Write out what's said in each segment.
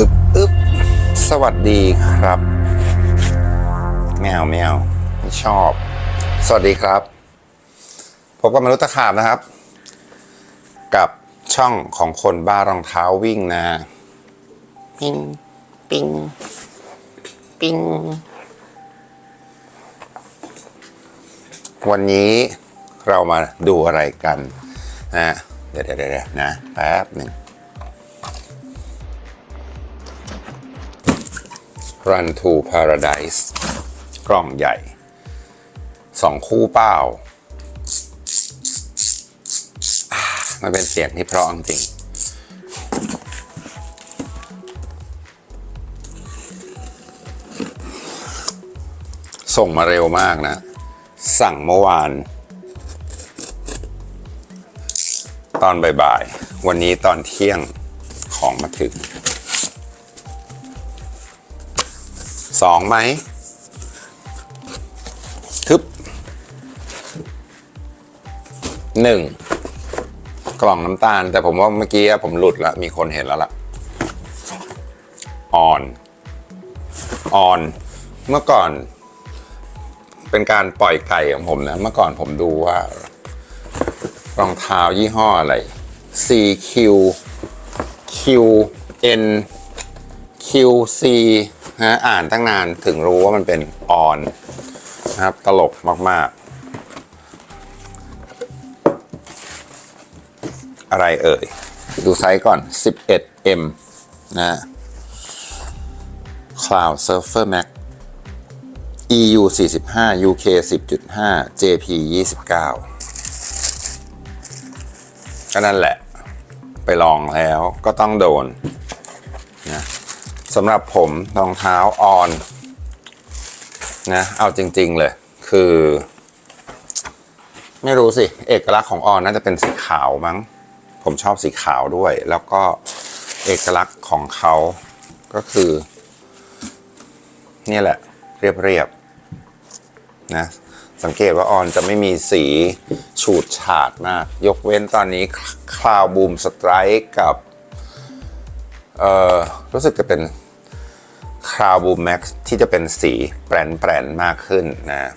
อึบอึบสวัสดีครับแมวแมวไม่ชอบ สวัสดีครับพบกับมนุษย์ตะขาบนะครับ กับช่องของคนบ้ารองเท้าวิ่งนะปิ้งปิ้งปิ้งวันนี้เรามาดูอะไรกันนะเดี๋ยวเดี๋ยวเดี๋ยวนะแป๊บหนึ่ง Run to Paradise กล่องใหญ่สองคู่เป้าามันเป็นเสียงที่เพราะจริงส่งมาเร็วมากนะ สั่งเมื่อวาน ตอนบ่ายๆ วันนี้ตอนเที่ยงของมาถึง สองไหมทึบหนึ่งกล่องน้ำตาล แต่ผมว่าเมื่อกี้ผมหลุดแล้ว มีคนเห็นแล้วล่ะอ่อนอ่อน เมื่อก่อน เป็นการปล่อยไก่ของผมนะ เมื่อก่อนผมดูว่ารองเท้ายี่ห้ออะไร CQ QN QC นะอ่านตั้งนานถึงรู้ว่ามันเป็นออนนะครับ ตลกมาก ๆ อะไรเอ่ย ดูไซส์ก่อน 11M นะ Cloud Surfer Max EU 45 UK 10.5 JP 29 ก็นั่นแหละ ไปลองแล้วก็ต้องโดน สำหรับผมรองเท้าออนนะเอาจริง ๆ เลย คือ ไม่รู้สิ เอกลักษณ์ของออนน่าจะเป็นสีขาวมั้ง ผมชอบสีขาวด้วย แล้วก็เอกลักษณ์ของเขาก็คือเนี่ยแหละ เรียบๆนะสังเกตว่าออนจะไม่มีสีฉูดฉาดมาก ยกเว้นตอนนี้คลาวบูมสไตร์กับ เอ่อ รู้สึกจะเป็น คราวบูมแม็กซ์ที่จะเป็นสีแปรนแปรนมากขึ้นนะ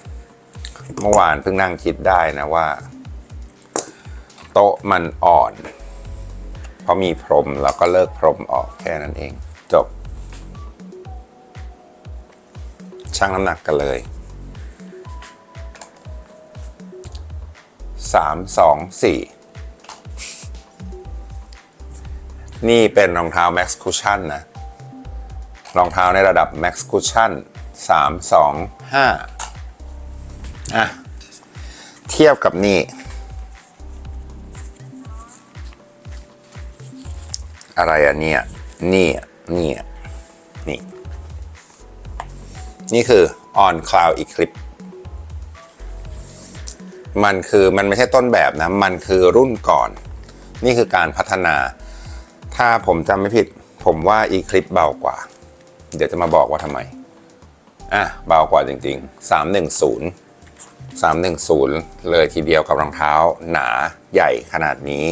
เมื่อวานเพิ่งนั่งคิดได้นะว่า โต๊ะมันอ่อน เพราะมีพรมแล้วก็เลิกพรมออกแค่นั้นเอง จบ ชั่งน้ำหนักกันเลยสามสองสี่นี่เป็นรองเท้า Max Cushion นะ รองเท้าในระดับ Max Cushion 3 2 5อะเทียบกับนี่ อะไรอะเนี่ย นี่นี่นี่ นี่คือ On Cloud Eclipse มันคือมันไม่ใช่ต้นแบบนะ มันคือรุ่นก่อน นี่คือการพัฒนา ถ้าผมจำไม่ผิด ผมว่า Eclipse เบากว่า เดี๋ยวจะมาบอกว่าทำไม อะ เบากว่าจริงๆ 310 310 เลยทีเดียวกับรองเท้าหนาใหญ่ขนาดนี้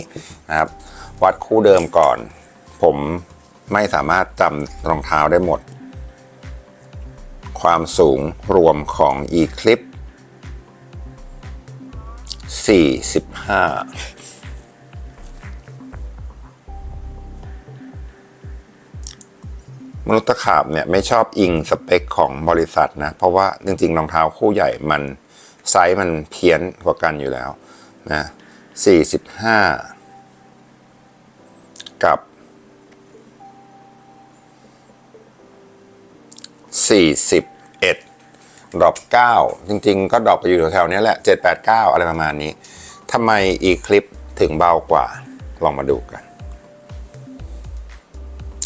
นะครับ วัดคู่เดิมก่อน ผมไม่สามารถจำรองเท้าได้หมด ความสูงรวมของ Eclipse 45 มนุษย์ตะขาบเนี่ยไม่ชอบอิงสเปคของบริษัทนะ เพราะว่าจริงๆรองเท้าคู่ใหญ่มันไซส์มันเพี้ยนกว่ากันอยู่แล้วนะ45 กับ 41ดรอป9จริงๆ ก็ดรอปไปอยู่แถวๆนี้แหละ 789 อะไรประมาณนี้ทำไมอีคลิปถึงเบากว่า ลองมาดูกัน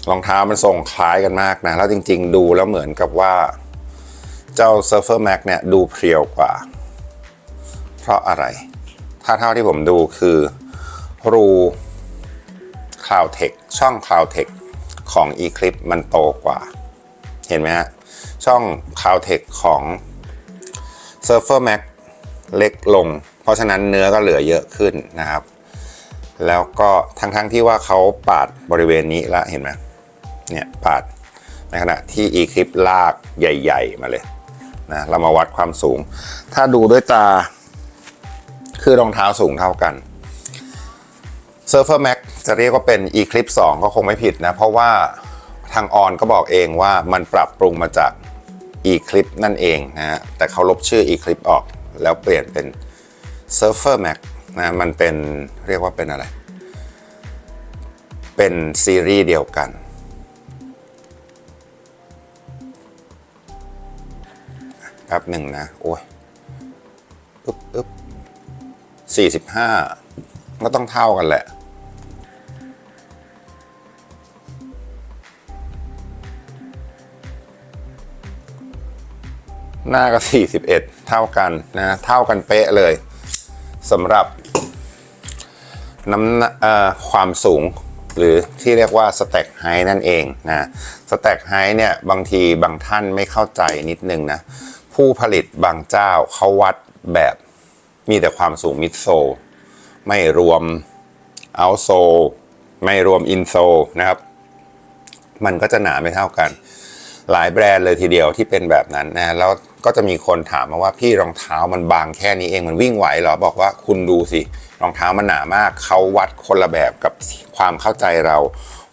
รองเท้ามันทรงคล้ายกันมากนะ แล้วจริงๆ ดูแล้วเหมือนกับว่า เจ้า Surfer Max เนี่ยดูเพรียวกว่า เพราะอะไร ถ้าเท่าที่ผมดูคือรู Cloud Tech ช่อง Cloud Tech ของ Eclipse มันโตกว่า เห็นไหมฮะ ช่อง Cloud Tech ของ Surfer Max เล็กลง เพราะฉะนั้นเนื้อก็เหลือเยอะขึ้นนะครับ แล้วก็ทั้งๆทที่ว่าเขาปาดบริเวณนี้แล้วเห็นไหม เนี่ยปาดในขณะที่ e c l i p ลากใหญ่ ๆ มาเลยนะเรามาวัดความสูง ถ้าดูด้วยตา คือรองเท้าสูงเท่ากัน Surfer Max จะเรียกว่าเป็น Eclipse 2 ก็คงไม่ผิดนะ เพราะว่าทางออนก็บอกเองว่ามันปรับปรุงมาจาก Eclipse นั่นเองนะฮะแต่เขาลบชื่อ Eclipse ออก แล้วเปลี่ยนเป็น Surfer Max นะมันเป็นเรียกว่าเป็นอะไร เป็นซีรีส์เดียวกัน ครับหนึ่งนะ โอ้ยอึ๊บอึ๊บสี่สิบห้าก็ต้องเท่ากันแหละ หน้าก็ 41 เท่ากันนะ เท่ากันเป๊ะเลยสำหรับน้ำความสูงหรือที่เรียกว่า stack height นั่นเองนะ stack height เนี่ยบางทีบางท่านไม่เข้าใจนิดนึงนะ ผู้ผลิตบางเจ้าเขาวัดแบบมีแต่ความสูงมิดโซไม่รวมเอาโซไม่รวมอินโซนะครับ มันก็จะหนาไม่เท่ากัน หลายแบรนด์เลยทีเดียวที่เป็นแบบนั้นนะแล้วก็จะมีคนถามมาว่าพี่รองเท้ามันบางแค่นี้เองมันวิ่งไหวเหรอบอกว่าคุณดูสิรองเท้ามันหนามากเขาวัดคนละแบบกับความเข้าใจเรา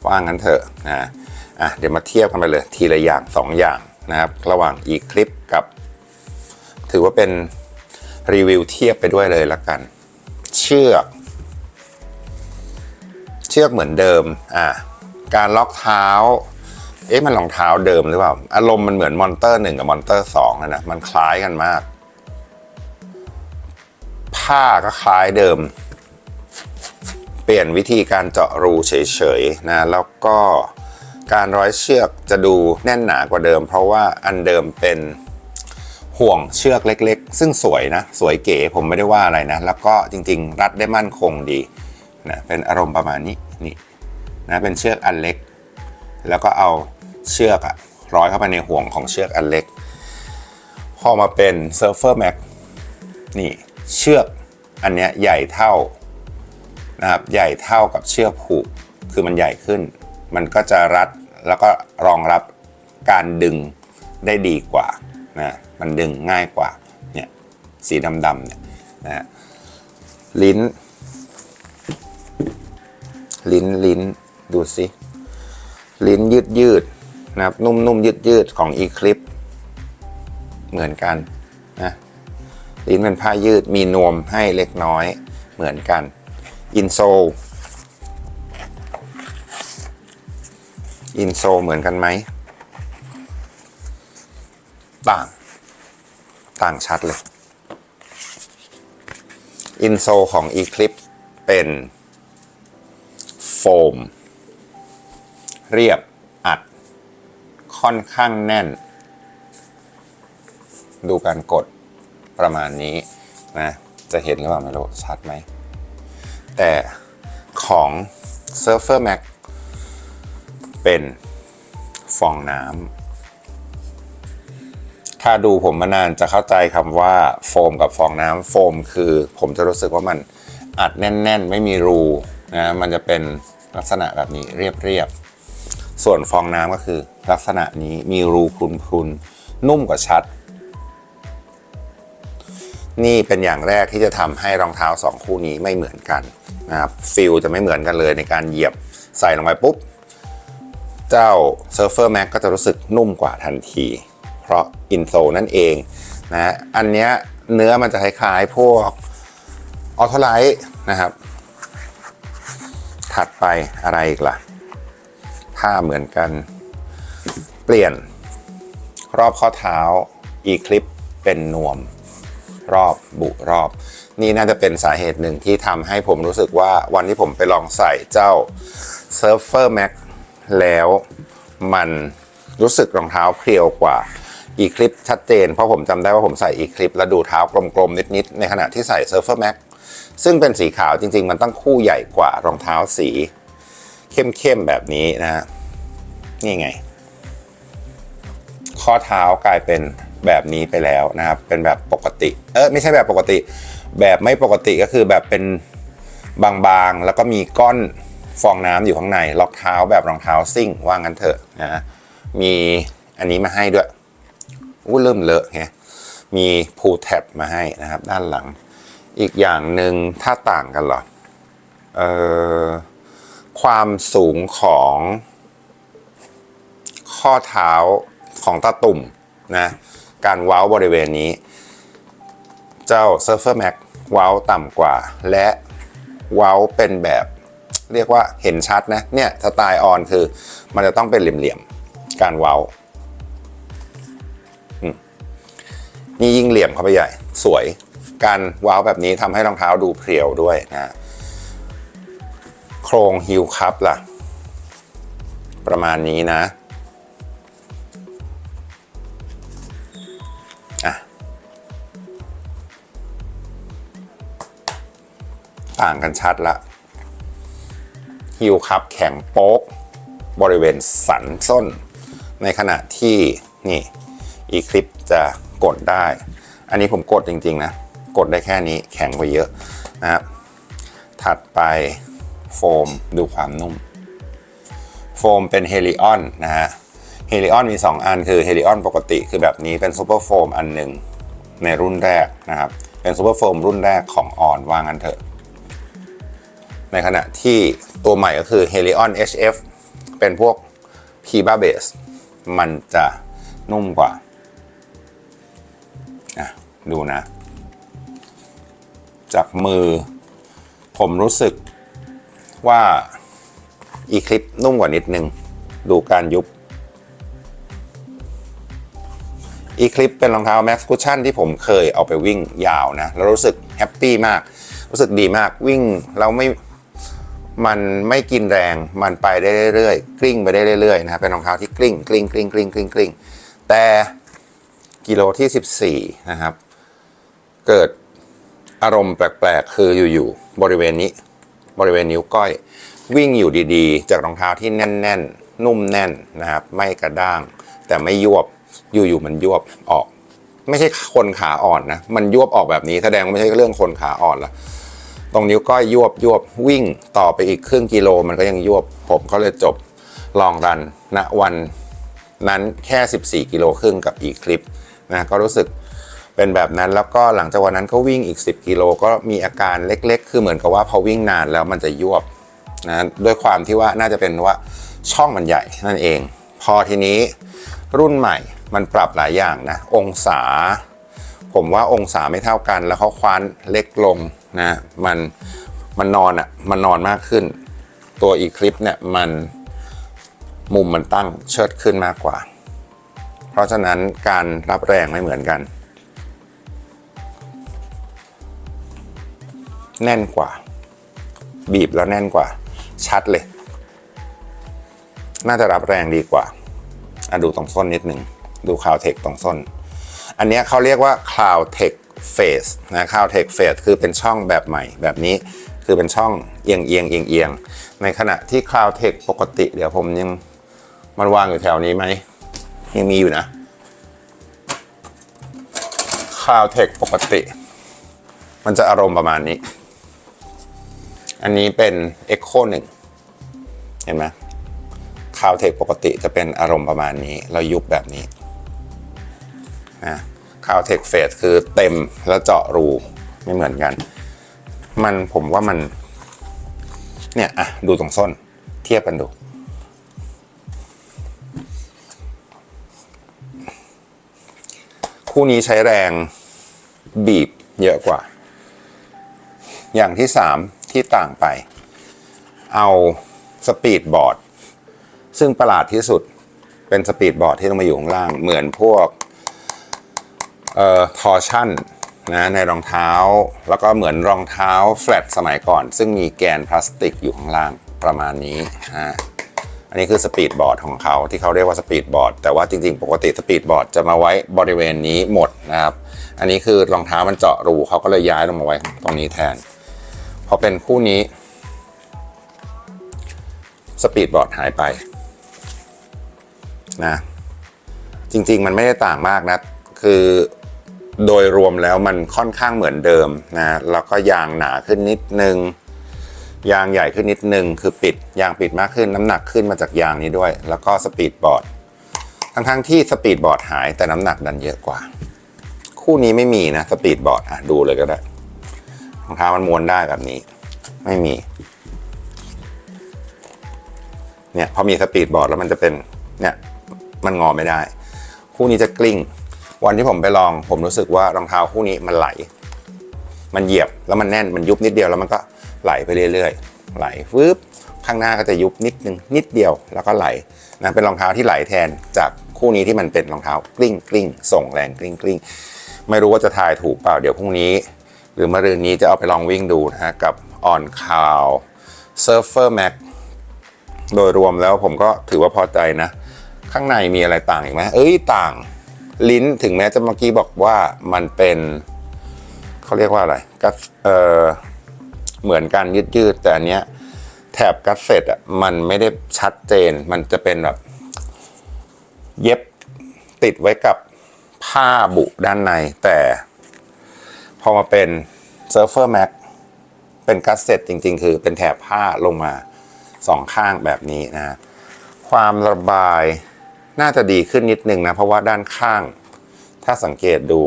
ว่างั้นเถอะนะอะเดี๋ยวมาเทียบกันไปเลยทีละอย่างสองอย่างนะครับ ระหว่าง e c l i p กับ ถือว่าเป็นรีวิวเทียบไปด้วยเลยละกัน เชือก เชือกเหมือนเดิม อะการล็อกเท้า เอ๊ะมันรองเท้าเดิมหรือเปล่า อารมณ์มันเหมือนมอนเตอร์หนึ่งกับมอนเตอร์สองนะนะ มันคล้ายกันมาก ผ้าก็คล้ายเดิม เปลี่ยนวิธีการเจาะรูเฉยๆนะ แล้วก็การร้อยเชือกจะดูแน่นหนากว่าเดิม เพราะว่าอันเดิมเป็น ห่วงเชือกเล็กๆ ซึ่งสวยนะ สวยเก๋ผมไม่ได้ว่าอะไรนะ แล้วก็จริงๆ รัดได้มั่นคงดีนะเป็นอารมณ์ประมาณนี้นี่นะเป็นเชือกอันเล็ก แล้วก็เอาเชือกอะร้อยเข้าไปในห่วงของเชือกอันเล็ก พอมาเป็น Surfer Max นี่เชือกอันเนี้ยใหญ่เท่านะครับใหญ่เท่ากับเชือกผูกคือมันใหญ่ขึ้น มันก็จะรัดแล้วก็รองรับการดึงได้ดีกว่านะ มันดึงง่ายกว่าเนี่ยสีดำๆเนี่ยนะฮะลิ้น ลิ้นลิ้นดูสิลิ้นยืดยืดนะครับนุ่มนุ่มยืดยืดของ Eclipse เหมือนกันนะลิ้นเป็นผ้ายืดมีนวมให้เล็กน้อยเหมือนกันอินโซอินโซเหมือนกันไหมต่าง ต่างชัดเลย อินโซของ Eclipse เป็นโฟม เรียบอัด ค่อนข้างแน่น ดูการกดประมาณนี้นะ จะเห็นหรือเปล่าไม่รู้ชัดไหม แต่ของ Surfer Max เป็นฟองน้ำ ถ้าดูผมมานานจะเข้าใจคำว่าโฟมกับฟองน้ำโฟมคือ ผมจะรู้สึกว่ามันอัดแน่น ๆ ไม่มีรูนะมันจะเป็นลักษณะแบบนี้เรียบๆส่วนฟองน้ำก็คือ ลักษณะนี้มีรูพรุนๆนุ่มกว่าชัด นี่เป็นอย่างแรกที่จะทำให้รองเท้าสองคู่นี้ไม่เหมือนกันนะครับฟิลจะไม่เหมือนกันเลยในการเหยียบใส่ลงไปปุ๊บ เจ้า Surfer Max ก็จะรู้สึกนุ่มกว่าทันที ราะอินโซนั่นเองนะอันเนี้ยเนื้อมันจะคล้ายๆพวกออโทไลท์นะครับ ถัดไปอะไรอีกล่ะผ้าเหมือนกัน เปลี่ยนรอบข้อเท้า Eclipse เป็นนวม รอบบุรอบ นี่น่าจะเป็นสาเหตุหนึ่งที่ทำให้ผมรู้สึกว่าวันที่ผมไปลองใส่เจ้า Surfer Max แล้วมันรู้สึกรองเท้าเพรียวกว่า Eclipse ชัดเจน เพราะผมจำได้ว่าผมใส่ Eclipse แล้วดูเท้ากลมๆ นิดๆ ในขณะที่ใส่ Surfer Max ซึ่งเป็นสีขาวจริงๆ มันต้องคู่ใหญ่กว่ารองเท้าสี เข้มๆ แบบนี้นะฮะนี่ไง ข้อเท้ากลายเป็นแบบนี้ไปแล้วนะครับ เป็นแบบปกติ เออไม่ใช่แบบปกติ แบบไม่ปกติก็คือแบบเป็นบางๆ แล้วก็มีก้อนฟองน้ำอยู่ข้างใน ล็อกเท้าแบบรองเท้าซิ่งว่างั้นเถอะนะมีอันนี้มาให้ด้วย อู้เริ่มเลอะไงมีพูแท็บมาให้นะครับ ด้านหลัง อีกอย่างหนึ่งถ้าต่างกันเหรอเอ่อความสูงของข้อเท้าของตาตุ่มนะการเว้าบริเวณนี้ เจ้า Surfer Max ว้าต่ำกว่า และเว้าเป็นแบบเรียกว่าเห็นชัดนะ เนี่ยสไตล์ออนคือมันจะต้องเป็นเหลี่ยมๆ การเว้า นี่ยิ่งเหลี่ยมเข้าไปใหญ่ สวย การว้าแบบนี้ทำให้รองเท้าดูเพรียวด้วยนะโครงฮิลคัพล่ะ ประมาณนี้นะต่างกันชัดละฮิลคัพแข็งโป๊ก บริเวณสันส้น ในขณะที่นี่ อีคลิปจะ กดได้ อันนี้ผมกดจริงๆนะ กดได้แค่นี้แข็งกว่าเยอะนะครับถัดไปโฟมดูความนุ่ม โฟมเป็นเฮลิออนนะฮะเฮลิออนมี 2 อันคือเฮลิออนปกติคือแบบนี้เป็นซูเปอร์โฟมอันหนึ่งในรุ่นแรกนะครับ เป็นซูเปอร์โฟมรุ่นแรกของออนวางกันเถอะ ในขณะที่ตัวใหม่ก็คือ Helion HF เป็นพวก p b a Base มันจะนุ่มกว่า ดูนะ จากมือ ผมรู้สึกว่าอีคลิปนุ่มกว่านิดนึง ดูการยุบอีคลิปเป็นรองเท้า Max Cushion ที่ผมเคยเอาไปวิ่งยาวนะ แล้วรู้สึกแฮปปี้มาก รู้สึกดีมากวิ่งแล้วไม่มันไม่กินแรงมันไปได้เรื่อยๆกลิ้งไปได้เรื่อยๆนะครับเป็นรองเท้าที่กลิ้งกลิ้งกลิ้งกลิ้งกลิ้งกลิ้งแต่กิโลที่ 14 นะครับ เกิดอารมณ์แปลกๆ คืออยู่ๆบริเวณนี้ บริเวณนิ้วก้อย วิ่งอยู่ดีๆ จากรองเท้าที่แน่น ๆ นุ่มแน่นนะครับ ไม่กระด้าง แต่ไม่ยวบอยู่ๆมันยวบออก ไม่ใช่คนขาอ่อนนะ มันยวบออกแบบนี้แสดงว่าไม่ใช่เรื่องคนขาอ่อนละตรงนิ้วก้อยยวบยวบวิ่งต่อไปอีกครึ่งกิโลมันก็ยังยวบผมก็เลยจบลองรันณวันนั้นแค่ 14 กิโลครึ่งกับอีกคลิปนะก็รู้สึก เป็นแบบนั้นแล้วก็หลังจากวันนั้นก็วิ่งอีก 10 กิโลก็มีอาการเล็กๆ คือเหมือนกับว่าพอวิ่งนานแล้วมันจะยวบนะด้วยความที่ว่าน่าจะเป็นว่าช่องมันใหญ่นั่นเอง พอทีนี้รุ่นใหม่มันปรับหลายอย่างนะ องศา ผมว่าองศาไม่เท่ากัน แล้วเขาคว้านเล็กลงนะมันมันนอนอะ่ะมันนอนมากขึ้น ตัวอีคลิปเนี่ยมันมุมมันตั้งเชิดขึ้นมากกว่า เพราะฉะนั้นการรับแรงไม่เหมือนกัน แน่นกว่า บีบแล้วแน่นกว่า ชัดเลย น่าจะรับแรงดีกว่าอะดูตรงส้นนิดหนึ่งดูคาวเทคตรงส้น อันนี้เขาเรียกว่า Cloud Tech Face นะ Cloud Tech Face คือเป็นช่องแบบใหม่แบบนี้คือเป็นช่องเอียงเอียงเอียงเอียงในขณะที่ Cloud Tech ปกติ เดี๋ยวผมยังมันวางอยู่แถวนี้ไหมยังมีอยู่นะ Cloud Tech ปกติ มันจะอารมณ์ประมาณนี้ อันนี้เป็น Echo 1 เห็นไหม Cloud Tech ปกติจะเป็นอารมณ์ประมาณนี้ เรายุบแบบนี้นะคาวเทคเฟสคือเต็มแล้วเจาะรูไม่เหมือนกัน มันผมว่ามัน เนี่ยอะดูตรงส้นเทียบกันดู คู่นี้ใช้แรงบีบเยอะกว่า อย่างที่สาม ที่ต่างไป เอาสปีดบอร์ดซึ่งประหลาดที่สุดเป็นสปีดบอร์ดที่ต้องมาอยู่ข้างล่าง เหมือนพวกเอ่อทอชั่นนะในรองเท้าแล้วก็เหมือนรองเท้าแฟลตสมัยก่อน ซึ่งมีแกนพลาสติกอยู่ข้างล่างประมาณนี้อ่าอันนี้คือสปีดบอร์ดของเขาที่เขาเรียกว่าสปีดบอร์ดแต่ว่าจริงๆ ปกติสปีดบอร์ดจะมาไว้บริเวณนี้หมดนะครับ อันนี้คือรองเท้ามันเจาะรูเขาก็เลยย้ายลงมาไว้ตรงนี้แทน อเป็นคู่นี้ สปีดบอร์ดหายไปนะจริง ๆ มันไม่ได้ต่างมากนะ คือโดยรวมแล้วมันค่อนข้างเหมือนเดิมนะแล้วก็ยางหนาขึ้นนิดนึง ยางใหญ่ขึ้นนิดนึง คือปิดยางปิดมากขึ้นน้ำหนักขึ้นมาจากยางนี้ด้วย แล้วก็สปีดบอร์ดทั้งๆที่สปีดบอร์ดหายแต่น้ำหนักดันเยอะกว่า คู่นี้ไม่มีนะสปีดบอร์ดอะดูเลยก็ได้ องเท้ามันม้วนได้แบบนี้ ไม่มี เนี่ยพอมีสปีดบอร์ดแล้วมันจะเป็น เนี่ยมันงอไม่ได้ คู่นี้จะกลิ้ง วันที่ผมไปลอง ผมรู้สึกว่ารองเท้าคู่นี้มันไหล มันเหยียบแล้วมันแน่นมันยุบนิดเดียวแล้วมันก็ไหลไปเรื่อยๆ ไหลฟึบข้างหน้าก็จะยุบนิดนึงนิดเดียวแล้วก็ไหลนะเป็นรองเท้าที่ไหลแทนจากคู่นี้ที่มันเป็นรองเท้ากลิ้งกลิ้งส่งแรงกลิ้งกลิ้งไม่รู้ว่าจะทายถูกเปล่าเดี๋ยวพรุ่งนี้ หรือมะรืนนี้จะเอาไปลองวิ่งดูนะฮะกับออนคาว Surfer Max โดยรวมแล้วผมก็ถือว่าพอใจนะ ข้างในมีอะไรต่างอีกไหมเอ้ยต่างลิ้นถึงแม้จะเมื่อกี้บอกว่ามันเป็นเขาเรียกว่าอะไรกัสเออเหมือนการยืดยืดๆแต่อันเนี้ยแถบกัสเซ็ตอะมันไม่ได้ชัดเจน มันจะเป็นแบบ เย็บติดไว้กับผ้าบุด้านในแต่ พอมาเป็น Surfer Max เป็นกัสเซ็ตจริงๆ คือเป็นแถบผ้าลงมาสองข้างแบบนี้นะ ความระบายน่าจะดีขึ้นนิดนึงนะ เพราะว่าด้านข้าง ถ้าสังเกตดู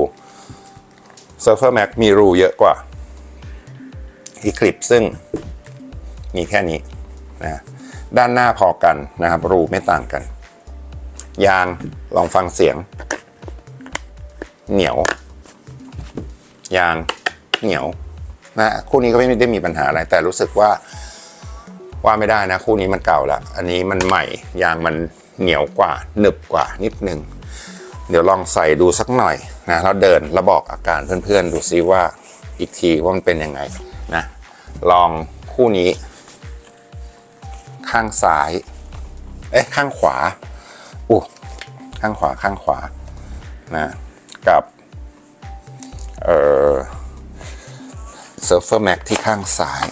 Surfer Max มีรูเยอะกว่า Eclipse ซึ่งมีแค่นี้นะด้านหน้าพอกันนะครับ รูไม่ต่างกัน ยางลองฟังเสียง เหนียว ยางเหนียวนะคู่นี้ก็ไม่ได้มีปัญหาอะไร แต่รู้สึกว่าว่าไม่ได้นะ คู่นี้มันเก่าล้วอันนี้มันใหม่ยางมันเหนียวกว่าหนึบกว่านิดนึง เดี๋ยวลองใส่ดูสักหน่อยนะแล้วเดินแล้วบอกอาการเพื่อนๆ ดูซิว่าอีกทีว่ามันเป็นยังไงนะลองคู่นี้ ข้างซ้าย เอ๊ะข้างขวาอู้ข้างขวาข้างขวานะกับ เอ่อ Surfer Max ที่ข้างซ้าย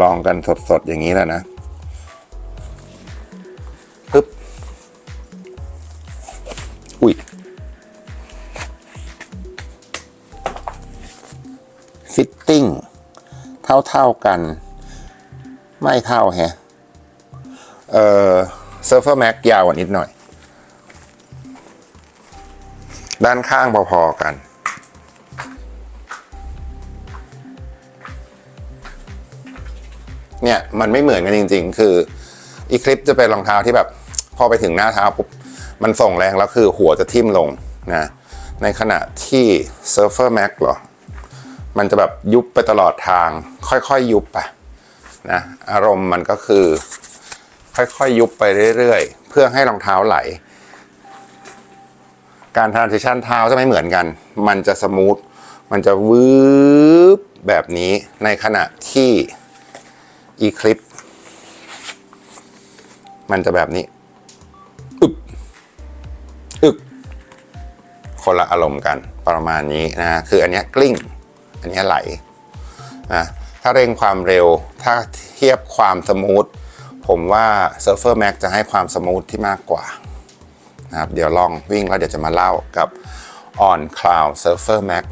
ลองกันสดๆ อย่างนี้แหละนะปึ๊บ อุ้ย ฟิตติ้ง เท่าๆกัน ไม่เท่าแฮะ เอ่อ Surfer Max ยาวกว่านิดหน่อย ด้านข้างพอๆกัน เนี่ย มันไม่เหมือนกันจริง ๆ คืออีคลิปจะเป็นรองเท้าที่แบบ พอไปถึงหน้าเท้าปุ๊บ มันส่งแรงแล้วคือหัวจะทิ่มลงนะ ในขณะที่ Surfer Max หรอ มันจะแบบยุบไปตลอดทาง ค่อยๆยุบไปนะ อารมณ์มันก็คือ ค่อยๆ ยุบไปเรื่อยๆ เพื่อให้รองเท้าไหล การ transition เท้าจะไม่เหมือนกัน มันจะสมูท มันจะวืบแบบนี้ในขณะที่ Eclipse มันจะแบบนี้ อึบอึกคนละอารมณ์กันประมาณนี้นะ คืออันนี้กลิ้ง อันนี้ไหลนะถ้าเร่งความเร็ว ถ้าเทียบความสมูท ผมว่า Surfer Max จะให้ความสมูทที่มากกว่านะครับเดี๋ยวลองวิ่งแล้วเดี๋ยวจะมาเล่ากับ On Cloud Surfer Max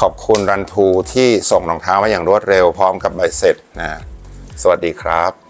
ขอบคุณรันทูที่ส่งรองเท้ามาอย่างรวดเร็วพร้อมกับใบเสร็จนะสวัสดีครับ